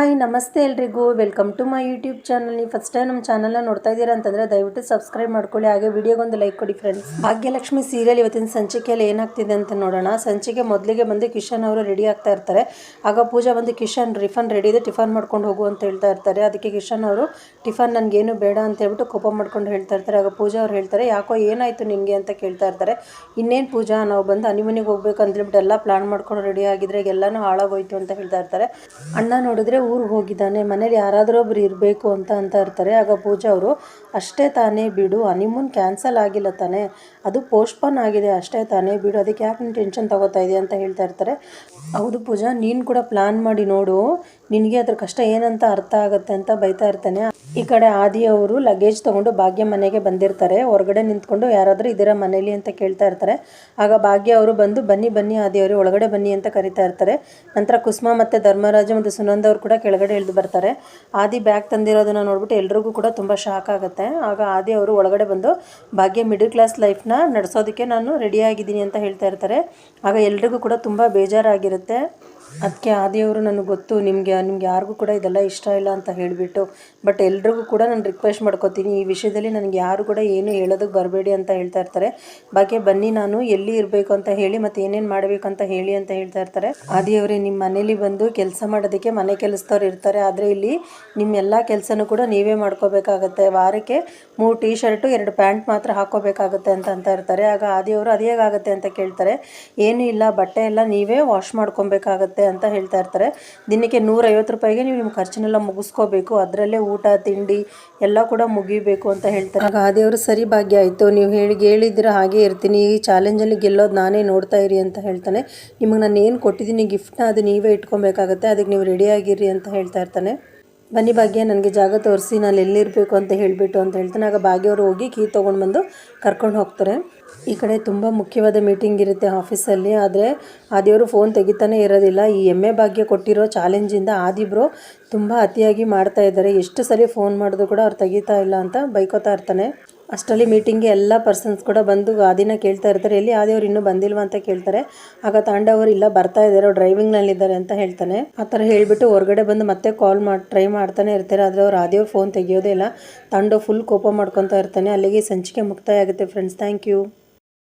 Hi, ನಮಸ್ತೆ ಎಲ್ರಿಗೂ. Welcome to my YouTube channel ನೀವು ಫಸ್ಟ್ ಟೈಮ್ ನಮ್ಮ ಚಾನಲ್ನ ನೋಡ್ತಾ ಇದ್ದೀರಾ ಅಂತಂದರೆ ದಯವಿಟ್ಟು ಸಬ್ಸ್ಕ್ರೈಬ್ ಮಾಡ್ಕೊಳ್ಳಿ. ಹಾಗೆ ವಿಡಿಯೋಗೊಂದು ಲೈಕ್ ಕೊಡಿ ಫ್ರೆಂಡ್ಸ್ ಭಾಗ್ಯಲಕ್ಷ್ಮಿ ಸೀರಿಯಲ್ ಇವತ್ತಿನ ಸಂಚಿಕೆಯಲ್ಲಿ ಏನಾಗ್ತಿದೆ ಅಂತ ನೋಡೋಣ. ಸಂಚಿಕೆ ಮೊದಲಿಗೆ ಬಂದು ಕಿಶನ್ ಅವರು ರೆಡಿ ಆಗ್ತಾ ಇರ್ತಾರೆ. ಆಗ ಪೂಜಾ ಬಂದು ಕಿಶನ್, ರಿಫನ್ ರೆಡಿ ಇದೆ, ಟಿಫನ್ ಮಾಡ್ಕೊಂಡು ಹೋಗು ಅಂತ ಹೇಳ್ತಾ ಇರ್ತಾರೆ. ಅದಕ್ಕೆ ಕಿಶನ್ ಅವರು, ಟಿಫನ್ ನನಗೇನು ಬೇಡ ಅಂತ ಹೇಳ್ಬಿಟ್ಟು ಕೋಪ ಮಾಡ್ಕೊಂಡು ಹೇಳ್ತಾ ಇರ್ತಾರೆ. ಆಗ ಪೂಜಾ ಅವ್ರು ಹೇಳ್ತಾರೆ, ಯಾಕೋ ಏನಾಯಿತು ನಿಮಗೆ ಅಂತ ಕೇಳ್ತಾ ಇರ್ತಾರೆ. ಇನ್ನೇನು ಪೂಜಾ, ನಾವು ಬಂದು ಅನಿಮನಿಗೆ ಹೋಗ್ಬೇಕು ಅಂತ ಹೇಳ್ಬಿಟ್ಟು ಎಲ್ಲ ಪ್ಲಾನ್ ಮಾಡ್ಕೊಂಡು ರೆಡಿ ಆಗಿದ್ರೆ ಎಲ್ಲನೂ ಹಾಳಾಗೋಯ್ತು ಅಂತ ಹೇಳ್ತಾ ಇರ್ತಾರೆ. ಅಣ್ಣ ನೋಡಿದ್ರೆ ಊರಿಗೆ ಹೋಗಿದ್ದಾನೆ, ಮನೇಲಿ ಯಾರಾದರೂ ಒಬ್ರು ಇರಬೇಕು ಅಂತ ಅಂತ ಇರ್ತಾರೆ. ಆಗ ಪೂಜಾ ಅವರು, ಅಷ್ಟೇ ತಾನೇ ಬಿಡು ಹನಿಮೂನ್ ಕ್ಯಾನ್ಸಲ್ ಆಗಿಲ್ಲ ತಾನೇ. ಅದು ಪೋಸ್ಟ್ಪೋನ್ ಆಗಿದೆ, ಅಷ್ಟೇ ತಾನೇ ಬಿಡು. ಅದಕ್ಕೆ ಯಾಕೆ ನೀನು ಟೆನ್ಷನ್ ತಗೋತಾ ಇದೆ ಅಂತ ಹೇಳ್ತಾ ಇರ್ತಾರೆ. ಹೌದು ಪೂಜಾ, ನೀನು ಕೂಡ ಪ್ಲಾನ್ ಮಾಡಿ ನೋಡು. ನಿನಗೆ ಅದ್ರ ಕಷ್ಟ ಏನಂತ ಅರ್ಥ ಆಗುತ್ತೆ ಅಂತ ಬೈತಾ ಇರ್ತಾನೆ. ಈ ಕಡೆ ಆದಿ ಅವರು ಲಗೇಜ್ ತೊಗೊಂಡು ಭಾಗ್ಯ ಮನೆಗೆ ಬಂದಿರ್ತಾರೆ. ಹೊರಗಡೆ ನಿಂತ್ಕೊಂಡು ಯಾರಾದರೂ ಇದರ ಮನೇಲಿ ಅಂತ ಕೇಳ್ತಾ ಇರ್ತಾರೆ. ಆಗ ಭಾಗ್ಯ ಅವರು ಬಂದು, ಬನ್ನಿ ಬನ್ನಿ ಆದಿ ಅವರು, ಒಳಗಡೆ ಬನ್ನಿ ಅಂತ ಕರಿತಾ ಇರ್ತಾರೆ. ನಂತರ ಕುಸ್ಮಾ ಮತ್ತು ಧರ್ಮರಾಜ ಮತ್ತು ಸುನಂದ ಅವರು ಕೂಡ ಕೆಳಗಡೆ ಇಳಿದು ಬರ್ತಾರೆ. ಆದಿ ಬ್ಯಾಗ್ ತಂದಿರೋದನ್ನ ನೋಡ್ಬಿಟ್ಟು ಎಲ್ರಿಗೂ ಕೂಡ ತುಂಬ ಶಾಕ್ ಆಗುತ್ತೆ. ಆಗ ಆದಿ ಅವರು ಒಳಗಡೆ ಬಂದು, ಭಾಗ್ಯ ಮಿಡಲ್ ಕ್ಲಾಸ್ ಲೈಫ್ನ ನಡೆಸೋದಕ್ಕೆ ನಾನು ರೆಡಿ ಆಗಿದ್ದೀನಿ ಅಂತ ಹೇಳ್ತಾ ಇರ್ತಾರೆ. ಆಗ ಎಲ್ರಿಗೂ ಕೂಡ ತುಂಬ ಬೇಜಾರಾಗಿರುತ್ತೆ. ಅದಕ್ಕೆ ಆದಿಯವರು ನನಗೆ ಗೊತ್ತು, ನಿಮಗೆ, ನಿಮ್ಗೆ ಯಾರಿಗೂ ಕೂಡ ಇದೆಲ್ಲ ಇಷ್ಟ ಇಲ್ಲ ಅಂತ ಹೇಳಿಬಿಟ್ಟು ಬಟ್ ಎಲ್ರಿಗೂ ಕೂಡ ನಾನು ರಿಕ್ವೆಸ್ಟ್ ಮಾಡ್ಕೋತೀನಿ, ಈ ವಿಷಯದಲ್ಲಿ ನನಗೆ ಯಾರು ಕೂಡ ಏನು ಹೇಳೋದಕ್ಕೆ ಬರಬೇಡಿ ಅಂತ ಹೇಳ್ತಾ ಇರ್ತಾರೆ. ಬಾಕಿ ಬನ್ನಿ ನಾನು ಎಲ್ಲಿ ಇರಬೇಕು ಅಂತ ಹೇಳಿ ಮತ್ತು ಏನೇನು ಮಾಡಬೇಕು ಅಂತ ಹೇಳಿ ಅಂತ ಹೇಳ್ತಾ ಇರ್ತಾರೆ. ಆದಿಯವರೇ ನಿಮ್ಮ ಮನೇಲಿ ಬಂದು ಕೆಲಸ ಮಾಡೋದಕ್ಕೆ ಮನೆ ಕೆಲಸದವ್ರು ಇರ್ತಾರೆ, ಆದರೆ ಇಲ್ಲಿ ನಿಮ್ಮ ಎಲ್ಲ ಕೆಲಸನೂ ಕೂಡ ನೀವೇ ಮಾಡ್ಕೋಬೇಕಾಗತ್ತೆ. ವಾರಕ್ಕೆ ಮೂರು ಟೀ ಶರ್ಟು ಎರಡು ಪ್ಯಾಂಟ್ ಮಾತ್ರ ಹಾಕೋಬೇಕಾಗತ್ತೆ ಅಂತ ಅಂತ ಇರ್ತಾರೆ. ಆಗ ಆದಿಯವರು ಅದು ಹೇಗಾಗುತ್ತೆ ಅಂತ ಕೇಳ್ತಾರೆ. ಏನೂ ಇಲ್ಲ, ಬಟ್ಟೆ ಎಲ್ಲ ನೀವೇ ವಾಶ್ ಮಾಡ್ಕೊಬೇಕಾಗತ್ತೆ. ಅಂತ ಹೇಳ್ತಾ ಇರ್ತಾರೆ. ದಿನಕ್ಕೆ ನೂರೈವತ್ತು ರೂಪಾಯಿಗೆ ನೀವು ನಿಮ್ಮ ಖರ್ಚನ್ನೆಲ್ಲ ಮುಗಿಸ್ಕೋಬೇಕು. ಅದರಲ್ಲೇ ಊಟ, ತಿಂಡಿ ಎಲ್ಲ ಕೂಡ ಮುಗಿಬೇಕು ಅಂತ ಹೇಳ್ತಾರೆ. ಆಗ ಅವರು ಸರಿ ಭಾಗ್ಯ, ಆಯಿತು. ನೀವು ಹೇಳಿ ಹೇಳಿದ್ರೆ ಹಾಗೆ ಇರ್ತೀನಿ. ಈ ಚಾಲೆಂಜಲ್ಲಿ ಗೆಲ್ಲೋದು ನಾನೇ ನೋಡ್ತಾ ಇರಿ ಅಂತ ಹೇಳ್ತಾನೆ. ನಿಮಗೆ ನಾನು ಏನು ಕೊಟ್ಟಿದ್ದೀನಿ ಗಿಫ್ಟ್ನ ಅದು ನೀವೇ ಇಟ್ಕೊಬೇಕಾಗತ್ತೆ. ಅದಕ್ಕೆ ನೀವು ರೆಡಿಯಾಗಿರಿ ಅಂತ ಹೇಳ್ತಾ ಇರ್ತಾನೆ. ಬನ್ನಿ ಭಾಗ್ಯ, ನನಗೆ ಜಾಗ ತೋರಿಸಿ, ನಾನು ಎಲ್ಲಿರಬೇಕು ಅಂತ ಹೇಳಿಬಿಟ್ಟು ಅಂತ ಹೇಳ್ತಾನೆ ಆಗ ಭಾಗ್ಯವರು ಹೋಗಿ ಕೀ ತೊಗೊಂಡು ಬಂದು ಕರ್ಕೊಂಡು ಹೋಗ್ತಾರೆ. ಈ ಕಡೆ ತುಂಬ ಮುಖ್ಯವಾದ ಮೀಟಿಂಗ್ ಇರುತ್ತೆ ಆಫೀಸಲ್ಲಿ ಆದರೆ ಆದಿಯವರು ಫೋನ್ ತೆಗಿತಾನೆ ಇರೋದಿಲ್ಲ. ಈ ಎಮ್ಮೆ ಭಾಗ್ಯ ಕೊಟ್ಟಿರೋ ಚಾಲೆಂಜಿಂದ ಆದಿಬ್ರು ತುಂಬ ಅತಿಯಾಗಿ ಮಾಡ್ತಾ ಇದ್ದಾರೆ. ಎಷ್ಟು ಸರಿ ಫೋನ್ ಮಾಡಿದ್ರು ಕೂಡ ಅವ್ರು ತೆಗಿತಾ ಇಲ್ಲ ಅಂತ ಬೈಕೋತಾ ಇರ್ತಾನೆ. ಅಷ್ಟರಲ್ಲಿ ಮೀಟಿಂಗ್ಗೆ ಎಲ್ಲ ಪರ್ಸನ್ಸ್ ಕೂಡ ಬಂದು ಗಾದಿನ ಕೇಳ್ತಾ ಇರ್ತಾರೆ. ಎಲ್ಲಿ ಆದಿಯವ್ರು ಇನ್ನೂ ಬಂದಿಲ್ವಾ ಅಂತ ಕೇಳ್ತಾರೆ. ಆಗ ತಾಂಡವರು, ಇಲ್ಲ, ಬರ್ತಾ ಇದ್ದಾರೆ ಡ್ರೈವಿಂಗ್ನಲ್ಲಿದ್ದಾರೆ ಅಂತ ಹೇಳ್ತಾನೆ. ಆ ಥರ ಹೇಳಿಬಿಟ್ಟು ಹೊರಗಡೆ ಬಂದು ಮತ್ತೆ ಕಾಲ್ ಮಾಡಿ ಟ್ರೈ ಮಾಡ್ತಾನೆ ಇರ್ತಾರೆ. ಆದರೆ ಅವ್ರು ಆದಿಯವ್ರು ಫೋನ್ ತೆಗಿಯೋದೇ ಇಲ್ಲ. ತಾಂಡವ್ ಫುಲ್ ಕೋಪ ಮಾಡ್ಕೊತಾ ಇರ್ತಾನೆ. ಅಲ್ಲಿಗೆ ಸಂಚಿಕೆ ಮುಕ್ತಾಯ ಆಗುತ್ತೆ ಫ್ರೆಂಡ್ಸ್ ಥ್ಯಾಂಕ್ ಯು